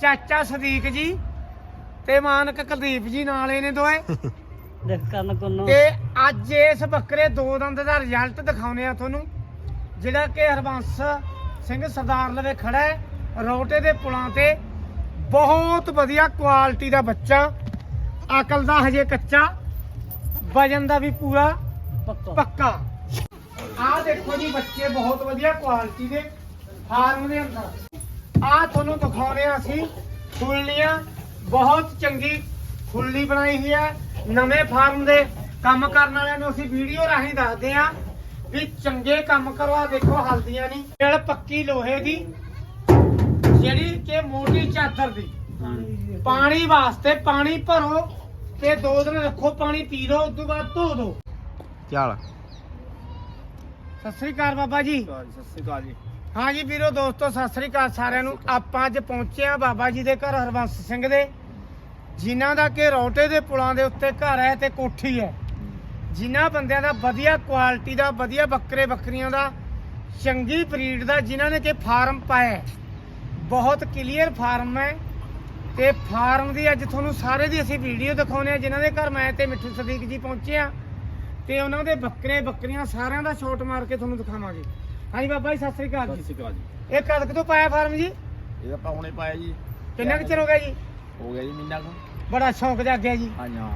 ਚਾਚਾ ਸਦੀਕ ਜੀ ਤੇ ਮਾਨਕ ਕੁਲਦੀਪ ਜੀ ਨਾਲ ਇਹਨੇ ਦੋਏ ਦੇਖ ਕਰਨ ਕੋਨੋਂ। ਤੇ ਅੱਜ ਇਸ ਬੱਕਰੇ ਦੋ ਦੰਦ ਦਾ ਰਿਜ਼ਲਟ ਦਿਖਾਉਨੇ ਆ ਤੁਹਾਨੂੰ ਜਿਹੜਾ ਕਿ ਹਰਬੰਸ ਸਿੰਘ ਸਰਦਾਰ ਲਵੇ ਖੜਾ ਹੈ ਰੋਟੇ ਦੇ ਪੁਲਾਂ ਤੇ। ਬਹੁਤ ਵਧੀਆ ਕੁਆਲਿਟੀ ਦਾ ਬੱਚਾ ਅਕਲ ਦਾ ਹਜੇ ਕੱਚਾ ਵਜਨ ਦਾ ਵੀ ਪੂਰਾ ਪੱਕਾ। ਪੱਕਾ। ਆਹ ਦੇਖੋ ਜੀ ਬੱਚੇ ਬਹੁਤ ਵਧੀਆ ਕੁਆਲਿਟੀ ਦੇ ਫਾਰਮ ਦੇ ਅੰਦਰ। ਆਹ ਤੁਹਾਨੂੰ ਦਿਖਾਉਣੇ ਆ ਅਸੀਂ ਖੁੱਲੀਆਂ ਬਹੁਤ ਚੰਗੀ ਖੁੱਲੀ ਬਣਾਈ ਹੋਈ ਹੈ। ਨਵੇਂ ਫਾਰਮ ਦੇ ਕੰਮ ਕਰਨ ਵਾਲਿਆਂ ਨੂੰ ਅਸੀਂ ਵੀਡੀਓ ਰਾਹੀਂ ਦੱਸਦੇ ਆ ਵੀ ਚੰਗੇ ਕੰਮ ਕਰੋ ਆ ਦੇਖੋ ਹਲਦੀਆਂ ਨਹੀਂ। ਨਾਲ ਪੱਕੀ ਲੋਹੇ ਦੀ ਜਿਹੜੀ ਕਿ ਮੋਟੀ ਚਾਦਰ ਦੀ। ਪਾਣੀ ਵਾਸਤੇ ਪਾਣੀ ਭਰੋ ਤੇ ਦੋ ਦਿਨ ਰੱਖੋ ਪਾਣੀ ਪੀ ਲਓ ਉਸ ਤੋਂ ਬਾਅਦ ਧੋ ਦਿਓ ਚੱਲ। ਸਤਿ ਸ੍ਰੀ ਅਕਾਲ ਬਾਬਾ ਜੀ। ਸਤਿ ਸ਼੍ਰੀ ਅਕਾਲ ਜੀ। ਹਾਂ ਜੀ ਵੀਰੋ ਦੋਸਤੋ ਸਤਿ ਸ੍ਰੀ ਅਕਾਲ ਸਾਰਿਆਂ ਨੂੰ। ਆਪਾਂ ਅੱਜ ਪਹੁੰਚੇ ਆ ਬਾਬਾ ਜੀ ਦੇ ਘਰ ਹਰਬੰਸ ਸਿੰਘ ਦੇ। ਜਿਨ੍ਹਾਂ ਦਾ ਕਿ ਰੋਟੇ ਦੇ ਪੁਲਾਂ ਦੇ ਉੱਤੇ ਘਰ ਹੈ ਤੇ ਕੋਠੀ ਹੈ। ਜਿਨ੍ਹਾਂ ਬੰਦਿਆਂ ਦਾ ਵਧੀਆ ਕੁਆਲਿਟੀ ਦਾ ਵਧੀਆ ਬੱਕਰੇ ਬੱਕਰੀਆਂ ਦਾ ਚੰਗੀ ਬਰੀਡ ਦਾ ਜਿਨ੍ਹਾਂ ਨੇ ਕਿ ਫਾਰਮ ਪਾਇਆ। ਬਹੁਤ ਕਲੀਅਰ ਫਾਰਮ ਹੈ। ਤੇ ਫਾਰਮ ਦੀ ਅੱਜ ਤੁਹਾਨੂੰ ਸਾਰੇ ਦੀ ਅਸੀਂ ਵੀਡੀਓ ਦਿਖਾਉਨੇ ਆ ਜਿਨ੍ਹਾਂ ਦੇ ਘਰ ਮੈਂ ਤੇ ਮਿੱਠੂ ਸਦੀਕ ਜੀ ਪਹੁੰਚੇ ਆ ਤੇ ਉਹਨਾਂ ਦੇ ਬੱਕਰੇ ਬੱਕਰੀਆਂ ਸਾਰਿਆਂ ਦਾ ਸ਼ਾਟ ਮਾਰ ਕੇ ਤੁਹਾਨੂੰ ਦਿਖਾਵਾਂਗੇ। ਹਾਂਜੀ ਬਾਬਾ ਜੀ ਸਤਿ ਸ੍ਰੀ ਅਕਾਲ ਸਤਿ ਜੀ ਸ਼੍ਰੀ ਅਕਾਲ ਜੀ। ਇਹ ਕਦ ਤੋਂ ਪਾਇਆ ਫਾਰਮ ਜੀ? ਇਹ ਆਪਾਂ ਹੁਣੇ ਪਾਇਆ ਜੀ। ਕਿੰਨਾ ਕੁ ਚਿਰ ਹੋ ਗਿਆ ਜੀ? ਹੋ ਗਿਆ ਜੀ ਮਹੀਨਾ ਕੁ। ਬੜਾ ਸ਼ੌਂਕ ਜਾਗਿਆ ਜੀ। ਹਾਂਜੀ ਹਾਂ।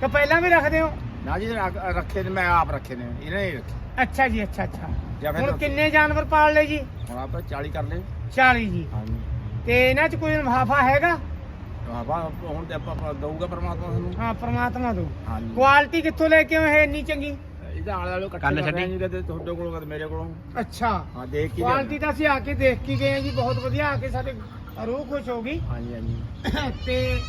ਕਿ ਪਹਿਲਾਂ ਵੀ ਰੱਖਦੇ ਹੋ? ਨਾ ਜੀ ਰੱਖ- ਰੱਖੇ ਨੇ ਮੈਂ ਆਪ ਰੱਖੇ ਨੇ ਇਹਨੇ ਨਹੀਂ ਰੱਖੇ। ਅੱਛਾ ਜੀ ਅੱਛਾ ਅੱਛਾ। ਜਾਂ ਫਿਰ ਹੁਣ ਕਿੰਨੇ ਜਾਨਵਰ ਪਾਲ ਲਏ ਜੀ? ਹੁਣ ਆਪਾਂ 40 ਕਰ ਲਏ। 40 ਜੀ। ਹਾਂਜੀ। ਤੇ ਇਹਨਾਂ 'ਚ ਕੋਈ ਮੁਨਾਫਾ ਹੈਗਾ? ਆਪਾਂ ਹੁਣ ਤੇ ਆਪਾਂ ਆਪਾਂ ਦਊਗਾ ਪਰਮਾਤਮਾ ਸਾਨੂੰ। ਹਾਂ ਪ੍ਰਮਾਤਮਾ ਦੋ ਹਾਂਜੀ। ਕੁਆਲਿਟੀ ਕਿੱਥੋਂ ਲੈ ਕੇ ਆਏ ਇੰਨੀ ਚੰਗੀ? ਇਹਦਾ ਆਲੇ ਵਾਲੇ ਇਕੱਠੇ ਕੰਨ ਕਰ ਰਹੇ ਛੱਡੀ। ਜੀ ਕਦੇ ਤੁਹਾਡੇ ਕੋਲੋਂ ਕਦੇ ਮੇਰੇ ਕੋਲੋਂ? ਅੱਛਾ। ਹਾਂ ਦੇਖ ਕੇ ਕੁਆਲਿਟੀ ਤਾਂ ਅਸੀਂ ਆ ਕੇ ਦੇਖ ਕੇ ਗਏ ਹਾਂ ਜੀ ਬਹੁਤ ਵਧੀਆ ਆ ਕੇ ਸਾਡੇ ਰੂਹ ਖੁਸ਼ ਹੋ ਗਈ। ਹਾਂਜੀ ਹਾਂਜੀ। ਤੇ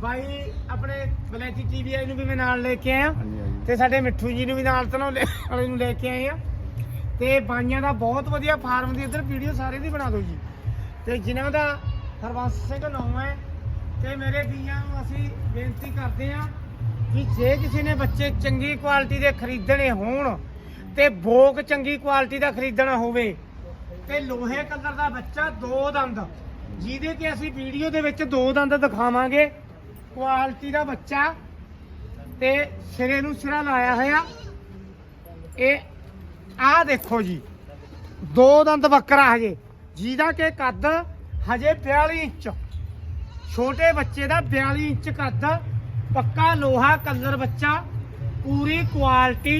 ਬਾਈ ਆਪਣੇ ਬਲੈਤੀ ਟੀਵੀ ਨੂੰ ਵੀ ਮੈਂ ਨਾਲ ਲੈ ਕੇ ਆਇਆ। ਹਾਂਜੀ ਹਾਂਜੀ। ਤੇ ਸਾਡੇ ਮਿੱਠੂ ਜੀ ਨੂੰ ਵੀ ਨਾਲ ਤਨੌਲੇ ਵਾਲੇ ਨੂੰ ਲੈ ਕੇ ਆਏ ਆ। ਤੇ ਬਾਈਆਂ ਦਾ ਬਹੁਤ ਵਧੀਆ ਫਾਰਮ ਦੀ ਇੱਧਰ ਵੀਡੀਓ ਸਾਰੇ ਦੀ ਬਣਾ ਦਿਓ ਜੀ। ਤੇ ਜਿਨ੍ਹਾਂ ਦਾ ਹਰਬੰਸ ਸਿੰਘ ਨਾਮ ਹੈ ਤੇ ਮੇਰੇ ਵੀਆਂ ਨੂੰ ਅਸੀਂ ਬੇਨਤੀ ਕਰਦੇ ਆ ਕਿ ਜੇ ਕਿਸੇ ਨੇ ਬੱਚੇ ਚੰਗੀ ਕੁਆਲਿਟੀ ਦੇ ਖਰੀਦਣੇ ਹੋਣ ਤੇ ਭੋਗ ਚੰਗੀ ਕੁਆਲਿਟੀ ਦਾ ਖਰੀਦਣਾ ਹੋਵੇ ਤੇ ਲੋਹੇ ਕਲਰ ਦਾ ਬੱਚਾ ਦੋ ਦੰਦ, ਜਿਹਦੇ ਕਿ ਅਸੀਂ ਵੀਡੀਓ ਦੇ ਵਿੱਚ ਦੋ ਦੰਦ ਦਿਖਾਵਾਂਗੇ। ਕੁਆਲਿਟੀ ਦਾ ਬੱਚਾ ਤੇ ਸਿਰੇ ਨੂੰ ਸਿਰਾ ਲਾਇਆ ਹੋਇਆ। ਇਹ ਆਹ ਦੇਖੋ ਜੀ, ਦੋ ਦੰਦ ਬੱਕਰਾ ਹਜੇ, ਜਿਹਦਾ ਕਿ ਕੱਦ ਹਜੇ 42 ਇੰਚ, ਛੋਟੇ ਬੱਚੇ ਦਾ 42 ਇੰਚ ਕੱਦ ਪੱਕਾ ਲੋਹਾ ਕਲਰ ਬੱਚਾ ਪੂਰੀ ਕੁਆਲਿਟੀ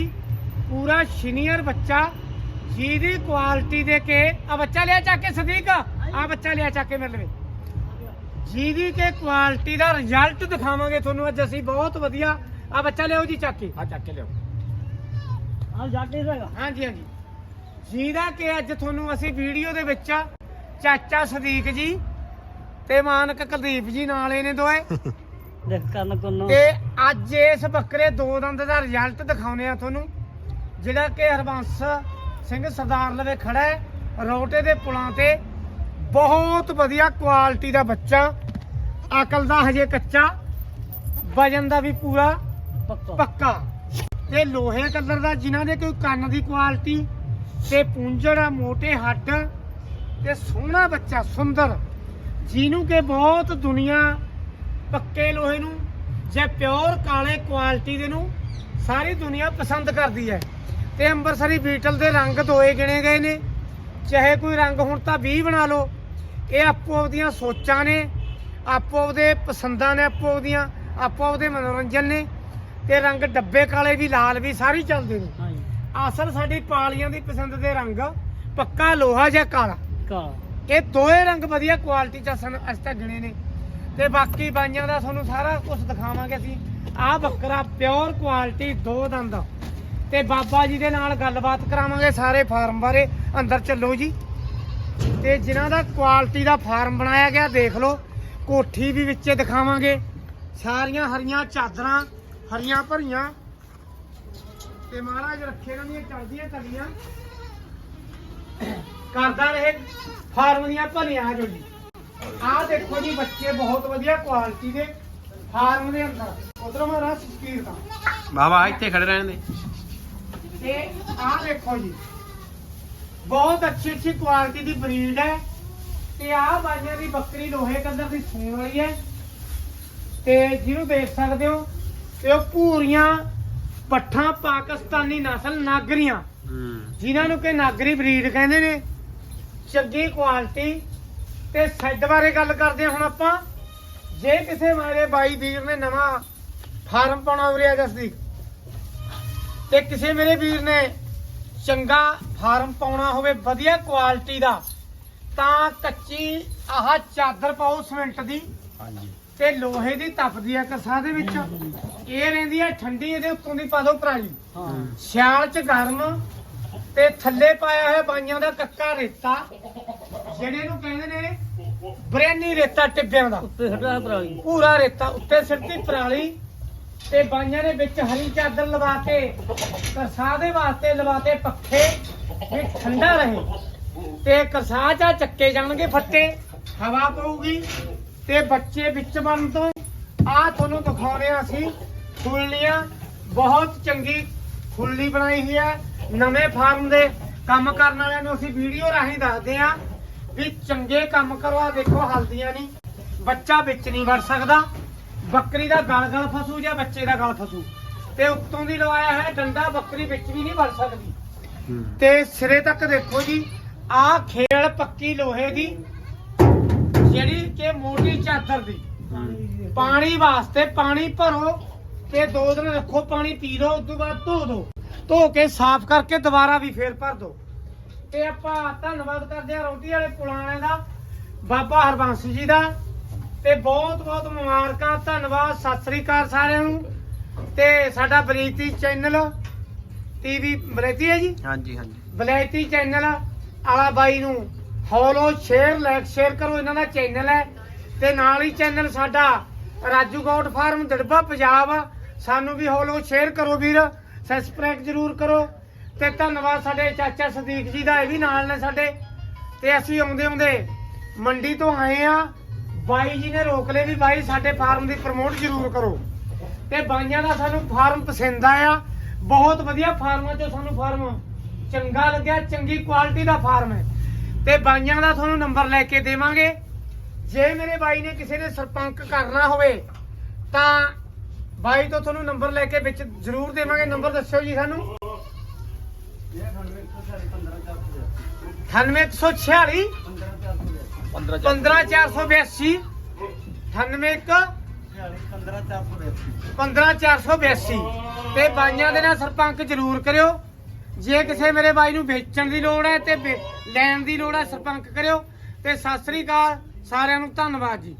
ਪੂਰਾ ਸੀਨੀਅਰ ਬੱਚਾ। ਜਿਹਦੀ ਕੁਆਲਿਟੀ ਦੇ ਕੇ ਆ ਬੱਚਾ ਲਿਆ ਚੱਕ ਕੇ ਸਦੀਕ ਆ ਬੱਚਾ ਲਿਆ ਚੱਕ ਕੇ ਮੇਰੇ ਲਈ। ਜਿਹਦੀ ਕਿ ਕੁਆਲਿਟੀ ਦਾ ਰਿਜ਼ਲਟ ਦਿਖਾਵਾਂਗੇ ਤੁਹਾਨੂੰ ਅੱਜ ਅਸੀਂ ਬਹੁਤ ਵਧੀਆ। ਆ ਬੱਚਾ ਲਿਆਓ ਜੀ ਚੱਕ ਕੇ। ਆ ਚੱਕ ਕੇ ਲਿਓ ਆ ਜਾਟੇ ਰਹੇਗਾ ਹਾਂਜੀ ਹਾਂਜੀ। ਜਿਹਦਾ ਕਿ ਅੱਜ ਤੁਹਾਨੂੰ ਅਸੀਂ ਵੀਡੀਓ ਦੇ ਵਿੱਚ ਚਾਚਾ ਸਦੀਕ ਜੀ ਤੇ ਮਾਨਕ ਕੁਲਦੀਪ ਜੀ ਨਾਲ ਇਹਨੇ ਦੋਏ ਕਰਨ ਕੋਨੋਂ। ਤੇ ਅੱਜ ਇਸ ਬੱਕਰੇ ਦੋ ਦੰਦ ਦਾ ਰਿਜ਼ਲਟ ਦਿਖਾਉਨੇ ਆ ਤੁਹਾਨੂੰ ਜਿਹੜਾ ਕਿ ਹਰਬੰਸ ਸਿੰਘ ਸਰਦਾਰ ਲਵੇ ਖੜਾ ਹੈ ਰੋਟੇ ਦੇ ਪੁਲਾਂ ਤੇ। ਬਹੁਤ ਵਧੀਆ ਕੁਆਲਿਟੀ ਦਾ ਬੱਚਾ ਅਕਲ ਦਾ ਹਜੇ ਕੱਚਾ ਵਜਨ ਦਾ ਵੀ ਪੂਰਾ ਪੱਕਾ। ਤੇ ਲੋਹੇ ਕਲਰ ਦਾ ਜਿਨ੍ਹਾਂ ਦੇ ਕੋਈ ਕੰਨ ਦੀ ਕੁਆਲਿਟੀ ਤੇ ਪੁੰਜੜ ਆ ਮੋٹے ਹੱਡ ਤੇ ਸੋਹਣਾ ਬੱਚਾ ਸੁੰਦਰ। ਜਿਹਨੂੰ ਕਿ ਬਹੁਤ ਦੁਨੀਆ ਪੱਕੇ ਲੋਹੇ ਨੂੰ ਜਾਂ ਪਿਓਰ ਕਾਲੇ ਕੁਆਲਿਟੀ ਦੇ ਨੂੰ ਸਾਰੀ ਦੁਨੀਆ ਪਸੰਦ ਕਰਦੀ ਹੈ। ਤੇ ਅੰਬਰਸਰੀ ਬੀਟਲ ਦੇ ਰੰਗ ਦੋਏ ਗਿਣੇ ਗਏ ਨੇ। ਚਾਹੇ ਕੋਈ ਰੰਗ ਹੁਣ ਤਾਂ 20 ਬਣਾ ਲਓ। ਇਹ ਆਪੋ ਆਪਦੀਆਂ ਸੋਚਾਂ ਨੇ। ਆਪੋ ਆਪਦੇ ਪਸੰਦਾਂ ਨੇ ਆਪੋ ਆਪਦੀਆਂ। ਆਪੋ ਆਪਦੇ ਮਨੋਰੰਜਨ ਨੇ। ਤੇ ਰੰਗ ਡੱਬੇ ਕਾਲੇ ਵੀ ਲਾਲ ਵੀ ਸਾਰੇ ਚੱਲਦੇ ਨੇ। ਹਾਂਜੀ ਅਸਲ ਸਾਡੀ ਪਾਲੀਆਂ ਦੀ ਪਸੰਦ ਦੇ ਰੰਗ ਪੱਕਾ ਲੋਹਾ ਜਾਂ ਕਾਲਾ। ਕਾ ਇਹ ਦੋਏ ਰੰਗ ਵਧੀਆ ਕੁਆਲਿਟੀ ਚ ਅਸਨ ਅਸੀਂ ਤਾਂ ਗਿਣੇ ਨੇ। ਤੇ ਬਾਕੀ ਬਾਈਆਂ ਦਾ ਤੁਹਾਨੂੰ ਸਾਰਾ ਕੁਝ ਦਿਖਾਵਾਂਗੇ ਅਸੀਂ। ਆਹ ਬੱਕਰਾ ਪਿਓਰ ਕੁਆਲਿਟੀ ਦੋ ਦੰਦ। ਤੇ ਬਾਬਾ ਜੀ ਦੇ ਨਾਲ ਗੱਲਬਾਤ ਕਰਾਵਾਂਗੇ ਸਾਰੇ ਫਾਰਮ ਬਾਰੇ। ਅੰਦਰ ਚੱਲੋ ਜੀ। ਤੇ ਜਿਨ੍ਹਾਂ ਦਾ ਕੁਆਲਿਟੀ ਦਾ ਫਾਰਮ ਬਣਾਇਆ ਗਿਆ, ਦੇਖ ਲਓ। ਕੋਠੀ ਵੀ ਵਿੱਚੇ ਦਿਖਾਵਾਂਗੇ। ਸਾਰੀਆਂ ਹਰੀਆਂ ਚਾਦਰਾਂ, ਹਰੀਆਂ ਭਰੀਆਂ। ਤੇ ਮਹਾਰਾਜ ਰੱਖੇ ਇਹਨਾਂ ਦੀਆਂ ਚੜਦੀਆਂ ਤਲੀਆਂ। ਕਰਦਾ ਰਹੇ ਫਾਰਮ ਦੀਆਂ ਭਲੀਆਂ ਜੋ ਜੀ। ਆਹ ਦੇਖੋ ਜੀ ਬੱਚੇ ਬਹੁਤ ਵਧੀਆ ਕੁਆਲਿਟੀ ਦੇ ਫਾਰਮ ਦੇ ਅੰਦਰ। ਉਧਰੋਂ ਮੇਰਾ ਸਪੀਡ ਦਾ। ਬਾਬਾ ਇੱਥੇ ਖੜੇ ਰਹਿਣ ਦੇ। ਤੇ ਆਹ ਦੇਖੋ ਜੀ ਬਹੁਤ ਅੱਛੀ ਅੱਛੀ ਕੁਆਲਿਟੀ ਦੀ ਬਰੀਡ ਹੈ। ਤੇ ਆਹ ਬਾਈਆਂ ਦੀ ਬੱਕਰੀ ਲੋਹੇ ਕਲਰ ਦੀ ਸੂਣ ਵਾਲੀ ਹੈ। ਤੇ ਜਿਹਨੂੰ ਦੇਖ ਸਕਦੇ ਹੋ ਤੇ ਉਹ ਪੂਰੀਆਂ ਪੱਠਾਂ ਪਾਕਿਸਤਾਨੀ ਨਸਲ ਨਾਗਰੀਆਂ। ਹੂੰ। ਜਿਨ੍ਹਾਂ ਨੂੰ ਕਿ ਨਾਗਰੀ ਬਰੀਡ ਕਹਿੰਦੇ ਨੇ। ਚੰਗੀ ਕੁਆਲਿਟੀ ਤੇ ਸੈੱਡ ਬਾਰੇ ਗੱਲ ਕਰਦੇ ਹਾਂ ਹੁਣ ਆਪਾਂ। ਜੇ ਕਿਸੇ ਮੇਰੇ ਬਾਈ ਵੀਰ ਨੇ ਨਵਾਂ ਫਾਰਮ ਪਾਉਣਾ ਉਰਿਆ ਜਸਦੀ ਤੇ ਕਿਸੇ ਮੇਰੇ ਵੀਰ ਨੇ ਚੰਗਾ ਫਾਰਮ ਪਾਉਣਾ ਹੋਵੇ ਵਧੀਆ ਕੁਆਲਿਟੀ ਦਾ ਤਾਂ ਕੱਚੀ ਆਹ ਚਾਦਰ ਪਾਓ ਸਿਮੈਂਟ ਦੀ ਹਾਂਜੀ। ਤੇ ਲੋਹੇ ਦੀ ਤਪਦੀ ਆ ਕਸਾ ਦੇ ਵਿੱਚ। ਇਹ ਰਹਿੰਦੀ ਆ ਠੰਡੀ ਇਹਦੇ ਉੱਤੋਂ ਦੀ ਪਾ ਦਿਓ ਪਰਾਲੀ। ਹਾਂ। ਸਿਆਲ ਚ ਗਰਮ ਤੇ ਥੱਲੇ ਪਾਇਆ ਹੋਇਆ ਬਾਈਆਂ ਦਾ ਕੱਕਾ ਰੇਤਾ। ਜਿਹੜੇ ਨੂੰ ਕਹਿੰਦੇ ਨੇ ਬਰੇਨੀ ਰੇਤਾ ਟਿੱਬਿਆਂ ਦਾ। ਉੱਤੇ ਹੈ ਪਰਾਲੀ। ਪੂਰਾ ਰੇਤਾ ਉੱਤੇ ਸਿੱਟੀ ਪਰਾਲੀ ਤੇ ਬਾਈਆਂ ਦੇ ਵਿੱਚ ਹਰੀ ਚਾਦਰ ਲਵਾ ਕੇ ਕਰਸਾ ਦੇ ਵਾਸਤੇ ਲਵਾਤੇ ਪੱਖੇ ਵੀ ਠੰਡਾ ਰਹੇ। ਤੇ ਕਰਸਾ ਚਾ ਚੱਕੇ ਜਾਣਗੇ ਫੱਟੇ ਹਵਾ ਪਊਗੀ ਤੇ ਬੱਚੇ ਵਿੱਚ ਬਣ ਤੋਂ ਆ ਤੁਹਾਨੂੰ ਦਿਖਾਉਣੇ ਆ ਅਸੀਂ ਫੁੱਲੀਆਂ ਬਹੁਤ ਚੰਗੀ ਫੁੱਲੀ ਬਣਾਈ ਹੋਈ ਹੈ। ਨਵੇਂ ਫਾਰਮ ਦੇ ਕੰਮ ਕਰਨ ਵਾਲਿਆਂ ਨੂੰ ਅਸੀਂ ਵੀਡੀਓ ਰਾਹੀਂ ਦੱਸਦੇ ਆ ਵੀ ਚੰਗੇ ਕੰਮ ਕਰੋ ਆ ਦੇਖੋ ਹਲਦੀਆਂ ਨਹੀਂ। ਬੱਚਾ ਵਿੱਚ ਨਹੀਂ ਵੜ ਸਕਦਾ। ਬੱਕਰੀ ਦਾ ਗਲ ਗਲ ਫਸੂ ਜਾਂ ਬੱਚੇ ਦਾ ਗਲ ਫਸੂ? ਤੇ ਉੱਤੋਂ ਦੀ ਲਵਾਇਆ ਹੈ ਡੰਡਾ ਬੱਕਰੀ ਵਿੱਚ ਵੀ ਨਹੀਂ ਵੜ ਸਕਦੀ। ਤੇ ਸਿਰੇ ਤੱਕ ਦੇਖੋ ਜੀ ਆਹ ਖੇਲ ਪੱਕੀ ਲੋਹੇ ਦੀ ਜਿਹੜੀ ਕਿ ਮੋਟੀ ਚਾਦਰ ਦੀ। ਪਾਣੀ ਵਾਸਤੇ ਪਾਣੀ ਭਰੋ ਤੇ ਦੋ ਦਿਨ ਰੱਖੋ ਪਾਣੀ ਪੀ ਲਓ ਉਸ ਤੋਂ ਬਾਅਦ ਧੋ ਦਿਓ। ਧੋ ਕੇ ਸਾਫ਼ ਕਰਕੇ ਦੁਬਾਰਾ ਵੀ ਫੇਰ ਭਰ ਦਿਓ। ਤੇ ਆਪਾਂ ਧੰਨਵਾਦ ਕਰਦੇ ਆ ਰੋਟੀ ਵਾਲੇ ਪੁਲਾਣੇ ਦਾ ਬਾਬਾ ਹਰਬੰਸ ਜੀ ਦਾ ਤੇ ਬਹੁਤ ਬਹੁਤ ਮੁਬਾਰਕਾਂ ਧੰਨਵਾਦ ਸਤਿ ਸ੍ਰੀ ਅਕਾਲ ਸਾਰਿਆਂ ਨੂੰ। ਤੇ ਸਾਡਾ ਬਰੀਤੀ ਚੈਨਲ ਟੀਵੀ ਬਰੇਤੀ ਹੈ ਜੀ? ਹਾਂਜੀ ਹਾਂਜੀ। ਬਲੈਤੀ ਚੈਨਲ ਵਾਲਾ ਬਾਈ ਨੂੰ ਫੋਲੋ ਸ਼ੇਅਰ ਲਾਈਕ ਸ਼ੇਅਰ ਕਰੋ ਇਹਨਾਂ ਦਾ ਚੈਨਲ ਹੈ। ਤੇ ਨਾਲ ਹੀ ਚੈਨਲ ਸਾਡਾ ਰਾਜੂ ਗੋਟ ਫਾਰਮ ਦੜਬਾ ਪੰਜਾਬ ਸਾਨੂੰ ਵੀ ਫੋਲੋ ਸ਼ੇਅਰ ਕਰੋ ਵੀਰ ਸਬਸਕ੍ਰਾਈਬ ਜਰੂਰ ਕਰੋ। ਤੇ ਧੰਨਵਾਦ ਸਾਡੇ ਚਾਚਾ ਸਦੀਕ ਜੀ ਦਾ, ਇਹ ਵੀ ਨਾਲ ਨੇ ਸਾਡੇ। ਤੇ ਅਸੀਂ ਆਉਂਦੇ ਆਉਂਦੇ ਮੰਡੀ ਤੋਂ ਆਏ ਆ। ਬਾਈ ਜੀ ਨੇ ਰੋਕ ਲਏ ਵੀ ਬਾਈ ਸਾਡੇ ਫਾਰਮ ਦੀ ਪ੍ਰਮੋਟ ਜਰੂਰ ਕਰੋ। ਤੇ ਬਾਈਆਂ ਦਾ ਸਾਨੂੰ ਫਾਰਮ ਪਸੰਦ ਆਇਆ। ਬਹੁਤ ਵਧੀਆ ਫਾਰਮਾਂ ਚੋਂ ਸਾਨੂੰ ਫਾਰਮ ਚੰਗਾ ਲੱਗਿਆ, ਚੰਗੀ ਕੁਆਲਿਟੀ ਦਾ ਫਾਰਮ ਹੈ। ਤੇ ਬਾਈਆਂ ਦਾ ਤੁਹਾਨੂੰ ਨੰਬਰ ਲੈ ਕੇ ਦੇਵਾਂਗੇ। ਜੇ ਮੇਰੇ ਬਾਈ ਨੇ ਕਿਸੇ ਨੇ ਸਰਪੰਕ ਕਰਨਾ ਹੋਵੇ, ਤਾਂ ਬਾਈ ਤੋਂ ਤੁਹਾਨੂੰ ਨੰਬਰ ਲੈ ਕੇ ਵਿੱਚ ਜ਼ਰੂਰ ਦੇਵਾਂਗੇ। ਨੰਬਰ ਦੱਸਿਓ ਜੀ ਸਾਨੂੰ। 98146 15 15482 98 15482 ਤੇ ਬਾਈਆਂ ਦੇ ਨਾਲ ਸਰਪੰਕ ਜ਼ਰੂਰ ਕਰਿਓ। ਜੇ ਕਿਸੇ ਮੇਰੇ ਬਾਈ ਨੂੰ ਵੇਚਣ ਦੀ ਲੋੜ ਹੈ ਤੇ ਲੈਣ ਦੀ ਲੋੜ ਹੈ ਸਰਪੰਕ ਕਰਿਓ। ਤੇ ਸਤਿ ਸ੍ਰੀ ਅਕਾਲ, ਸਾਰਿਆਂ ਨੂੰ ਧੰਨਵਾਦ ਜੀ।